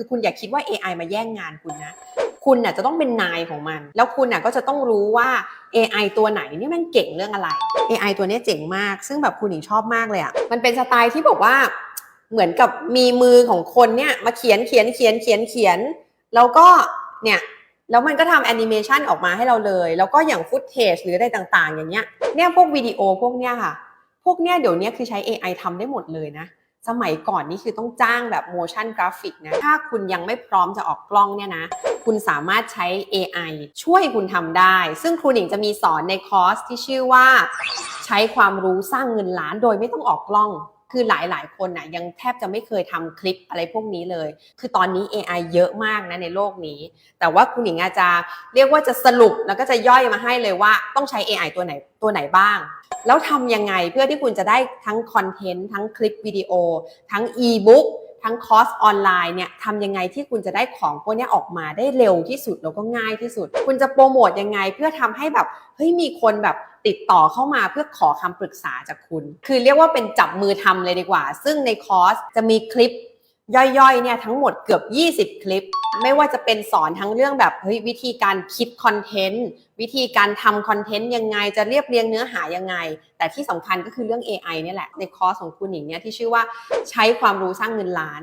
คือคุณอย่าคิดว่า AI มาแย่งงานคุณนะ คุณน่ะจะต้องเป็นนายของมัน แล้วคุณน่ะก็จะต้องรู้ว่า AI ตัวไหนนี่มันเก่งเรื่องอะไร AI ตัวนี้เจ๋งมาก ซึ่งแบบคุณหญิงชอบมากเลยอะ่ะ มันเป็นสไตล์ที่บอกว่าเหมือนกับมีมือของคนเนี่ยมาเขียนเขียนเขียนเขียนเขียน แล้วก็เนี่ยแล้วมันก็ทำแอนิเมชันออกมาให้เราเลย แล้วก็อย่างฟุตเทจหรืออะไรต่าง ๆ อย่างเงี้ยเนี่ยพวกวิดีโอพวกเนี้ยค่ะ พวกเนี้ยเดี๋ยวนี้คือใช้ AI ทำได้หมดเลยนะ สมัยก่อนนี่คือต้องจ้างแบบ motion graphic นะ ถ้าคุณยังไม่พร้อมจะออกกล้องเนี่ยนะ คุณสามารถใช้ AI ช่วยคุณทำได้ ซึ่งครูหนิงจะมีสอนในคอร์สที่ชื่อว่า ใช้ความรู้สร้างเงินล้านโดยไม่ต้องออกกล้อง คือหลายๆ คนน่ะยังแทบจะไม่เคยทำคลิปอะไรพวกนี้เลย คือตอนนี้ AI เยอะมากนะในโลกนี้ แต่ว่าคุณหญิงอาจจะเรียกว่าจะสรุปแล้วก็จะย่อยมาให้เลยว่าต้องใช้ AI ตัวไหนตัวไหนบ้าง แล้วทำยังไงเพื่อที่คุณจะได้ทั้งคอนเทนต์ทั้งคลิปวิดีโอ ทั้งอีบุ๊ก ทั้งคอร์สออนไลน์เนี่ยทำยังไงที่คุณจะได้ของพวกนี้ออกมาได้เร็วที่สุดแล้วก็ง่ายที่สุด คุณจะโปรโมทยังไงเพื่อทำให้แบบเฮ้ยมีคนแบบติดต่อเข้ามาเพื่อขอคำปรึกษาจากคุณ คือเรียกว่าเป็นจับมือทำเลยดีกว่า ซึ่งในคอร์สจะมีคลิป ย่อยๆเนี่ยทั้งหมดเกือบ 20 คลิป ไม่ว่าจะเป็นสอนทั้งเรื่องแบบเฮ้ยวิธีการคิดคอนเทนต์วิธีการทำคอนเทนต์ยังไงจะเรียบเรียงเนื้อหายังไง แต่ที่สำคัญก็คือเรื่อง AI เนี่ยแหละในคอร์สของคุณหญิงเนี่ยที่ชื่อว่าใช้ความรู้สร้างเงินล้าน